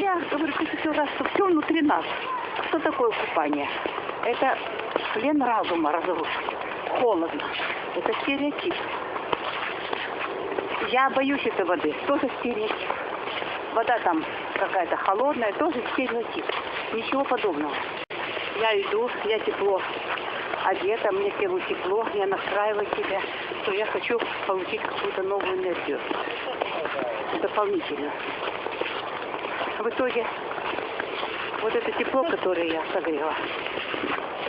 Я говорю тысячу раз, что все внутри нас. Что такое купание? Это плен разума разрушен. Холодно. Это стереотип. Я боюсь этой воды. Тоже стереотип. Вода там какая-то холодная, тоже стереотип. Ничего подобного. Я иду, я тепло одета, мне телу тепло, я настраиваю себя, что я хочу получить какую-то новую энергию. Дополнительно. В итоге вот это тепло, которое я согрела,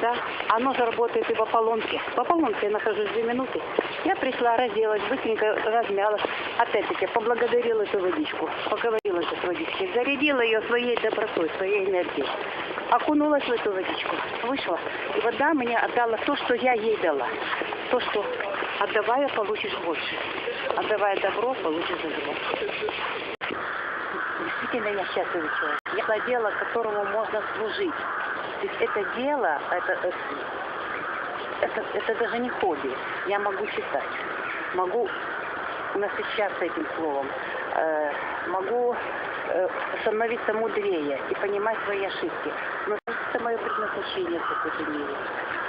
да, оно же работает и в Аполлонке. В Аполлонке я нахожусь две минуты. Я пришла, разделась, быстренько размялась. Опять-таки, поблагодарила эту водичку, поговорила с водичкой, зарядила ее своей добротой, своей энергией. Окунулась в эту водичку, вышла. И вода мне отдала то, что я ей дала. То, что отдавая, получишь больше. Отдавая добро, получишь добро. Действительно, я счастливый человек. Я дело, которому можно служить. То это дело, это, это, это, это даже не хобби. Я могу читать, могу насыщаться этим словом, э, могу э, становиться мудрее и понимать свои ошибки. Но это мое предназначение в какой-то.